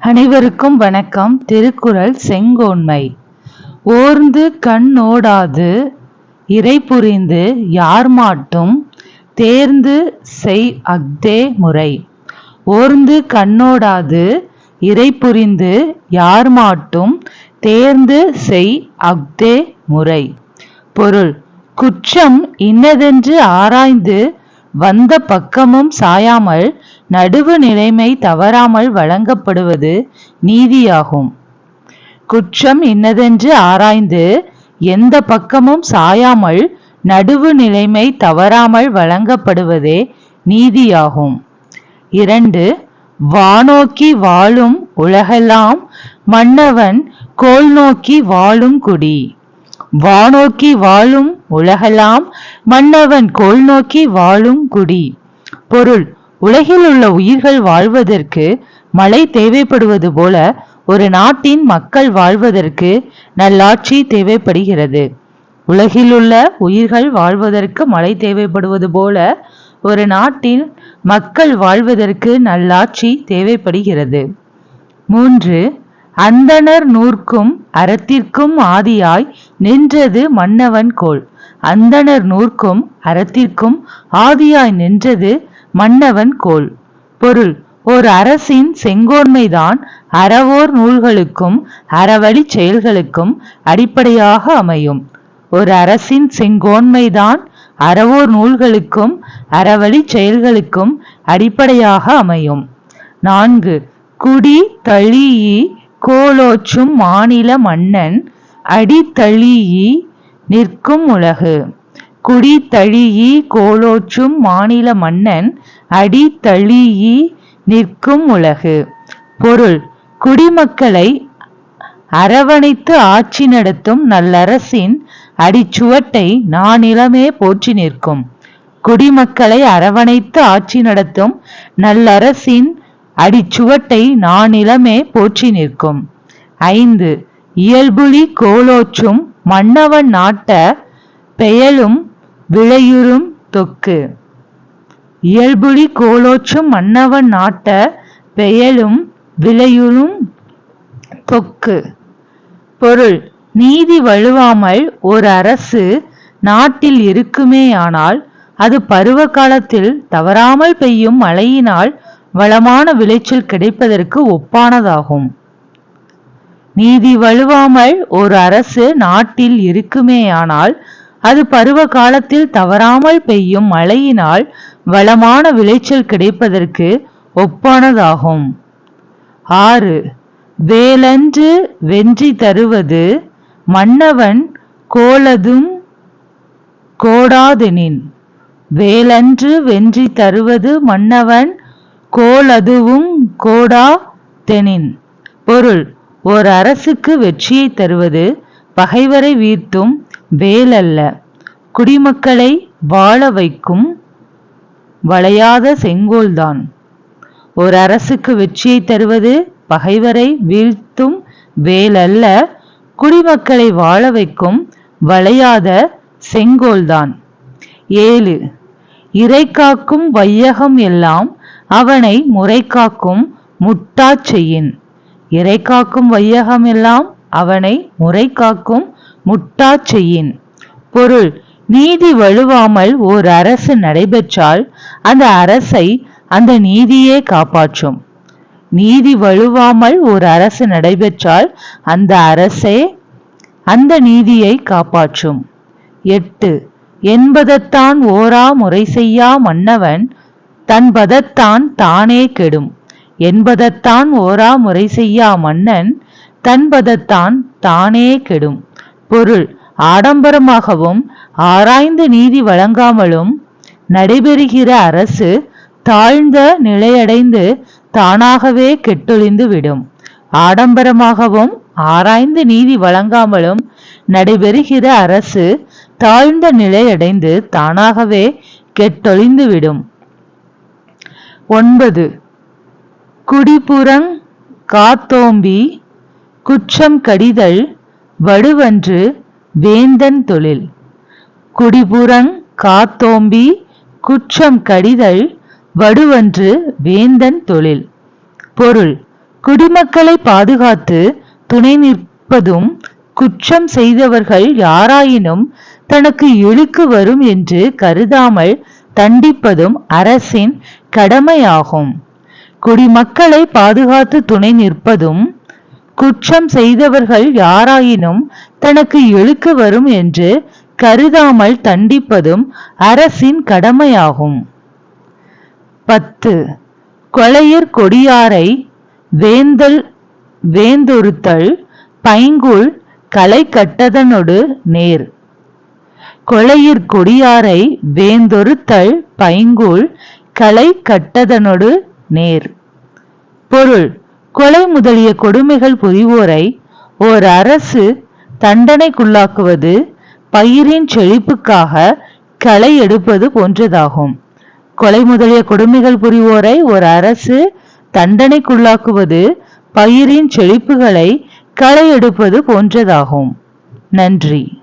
அனைவருக்கும் வணக்கம். திருக்குறள் செங்கோன்மை. ஓர்ந்து கண்ணோடாது இறை புரிந்து யார் மாட்டும் தேர்ந்து செய் அஃதே முறை. ஓர்ந்து கண்ணோடாது இறை புரிந்து யார் மாட்டும் தேர்ந்து செய் அஃதே முறை. பொருள் குற்றம் இன்னதென்று ஆராய்ந்து வந்த பக்கமும் சாயாமல் நடுவு நிலைமை தவறாமல் வழங்கப்படுவது நீதியாகும். குற்றம் இன்னதென்று ஆராய்ந்து எந்த பக்கமும் சாயாமல் நடுவு நிலைமை தவறாமல் வழங்கப்படுவதே நீதியாகும். இரண்டு வானோக்கி வாழும் உலகெல்லாம் மன்னவன் கோல் நோக்கி வாழும் குடி. வானோக்கி வாழும் உலகெல்லாம் மன்னவன் கோல் நோக்கி வாழும் குடி. பொருள் உலகில் உள்ள உயிர்கள் வாழ்வதற்கு மழை தேவைப்படுவது போல ஒரு நாட்டின் மக்கள் வாழ்வதற்கு நல்லாட்சி தேவைப்படுகிறது. உலகில் உள்ள உயிர்கள் வாழ்வதற்கு மழை தேவைப்படுவது போல ஒரு நாட்டில் மக்கள் வாழ்வதற்கு நல்லாட்சி தேவைப்படுகிறது. மூன்று அந்தணர் நூற்கும் அறத்திற்கும் ஆதியாய் நின்றது மன்னவன் கோள் அந்தணர் நூற்கும் அறத்திற்கும் ஆதியாய் நின்றது மன்னவன் கோல். பொருள் ஒரு அரசின் செங்கோன்மைதான் அறவோர் நூல்களுக்கும் அறவழி செயல்களுக்கும் அடிப்படையாக அமையும். ஒரு அரசின் செங்கோன்மைதான் அறவோர் நூல்களுக்கும் அறவழி செயல்களுக்கும் அடிப்படையாக அமையும். நான்கு குடி தழீஇ கோலோச்சும் மாநில மன்னன் அடித்தழீஇ நிற்கும் உலகு. குடி தழியி கோலோச்சும் மாநில மன்னன் அடி அடித்தழியி நிற்கும் உலகு. பொருள் குடிமக்களை அரவணைத்து ஆட்சி நடத்தும் நல்லரசின் அடிச்சுவட்டை நானிலமே போற்றி நிற்கும். குடிமக்களை அரவணைத்து ஆட்சி நடத்தும் நல்லரசின் அடிச்சுவட்டை நானிலமே போற்றி நிற்கும். ஐந்து இயல்புலி கோலோச்சும் மன்னவன் நாட்ட பெயலும் விளையுறும் தொக்கு. இயல்புலி கோலோச்சும் மன்னவன் நாட்ட பெயலும் விளையுறும் தொக்கு. பொருள் நீதி வழுவாமல் ஒரு அரசு நாட்டில் இருக்குமேயானால் அது பருவ காலத்தில் தவறாமல் பெய்யும் மழையினால் வளமான விளைச்சல் கிடைப்பதற்கு ஒப்பானதாகும். நீதி வழுவாமல் ஒரு அரசு நாட்டில் இருக்குமேயானால் அது பருவ காலத்தில் தவறாமல் பெய்யும் மழையினால் வளமான விளைச்சல் கிடைப்பதற்கு ஒப்பானதாகும். ஆறு வேலன்று வென்றி தருவது மன்னவன் கோலதும் கோடாதெனின். வேலன்று வென்றி தருவது மன்னவன் கோலதுவும் கோடா தெனின் பொருள் ஓர் அரசுக்கு வெற்றியை தருவது பகைவரை வீழ்த்தும் வேலல்ல. குடிமக்களை வாழ வைக்கும் வளையாத செங்கோல்தான். ஒரு அரசுக்கு வெற்றியை தருவது பகைவரை வீழ்த்தும் வேலல்ல. குடிமக்களை வாழ வைக்கும் வளையாத செங்கோல்தான். ஏழு. இறை காக்கும் வையகம் எல்லாம் அவனை முறை காக்கும் முட்டாச் செய்யின். இறை காக்கும் வையகம் எல்லாம் அவனை முறை காக்கும் முட்டாச் செய்யின். பொருள் நீதி வழுவாமல் ஓர் அரசு நடைபெற்றால் அந்த அரசை அந்த நீதியே காப்பாற்றும். நீதி வழுவாமல் ஒரு அரசு நடைபெற்றால் அந்த அரசே அந்த நீதியை காப்பாற்றும். எட்டு என்பதத்தான் ஓரா முறை செய்யா மன்னவன் தன் பதத்தான் தானே கெடும். என்பதத்தான் ஓரா முறை செய்யா மன்னன் தன்பதத்தான் தானே கெடும். பொருள் ஆடம்பரமாகவும் ஆராய்ந்து நீதி வழங்காமலும் நடைபெறுகிற அரசு தாழ்ந்த நிலையடைந்து தானாகவே கெட்டொழிந்து விடும். ஆடம்பரமாகவும் ஆராய்ந்து நீதி வழங்காமலும் நடைபெறுகிற அரசு தாழ்ந்த நிலையடைந்து தானாகவே கெட்டொழிந்து விடும். ஒன்பது. குடிபுறங் காத்தோம்பி குற்றம் கடிதல் வடுவன்று வேந்தன் தொழில். குடிபுறங் காத்தோம்பி குற்றம் கடிதல் வடுவன்று வேந்தன் தொழில். பொருள் குடிமக்களை பாதுகாத்து துணை நிற்பதும் குற்றம் செய்தவர்கள் யாராயினும் தனக்கு இழுக்கு வரும் என்று கருதாமல் தண்டிப்பதும் அரசின் கடமையாகும். குடிமக்களை பாதுகாத்து துணை நிற்பதும் குற்றம் செய்தவர்கள் யாராயினும் தனக்கு இழுக்கு வரும் என்று கருதாமல் தண்டிப்பதும் அரசின் கடமையாகும். பத்து. கொலையர் கொடியாரை வேந்தல் வேந்தொருத்தல் பைங்குள் களை கட்டதனொடு நேர். கொலையிற் கொடியாரை வேந்தொருத்தல் பைங்குள் களை கட்டதனொடு நேர். பொருள். கொலை முதலிய கொடுமைகள் புரிவோரை ஓர் அரசு தண்டனைக்குள்ளாக்குவது பயிரின் செழிப்புக்காக களை எடுப்பது போன்றதாகும். கொலை முதலிய கொடுமைகள் புரிவோரை ஒரு அரசு தண்டனைக்குள்ளாக்குவது பயிரின் செழிப்புகளை களை எடுப்பது போன்றதாகும். நன்றி.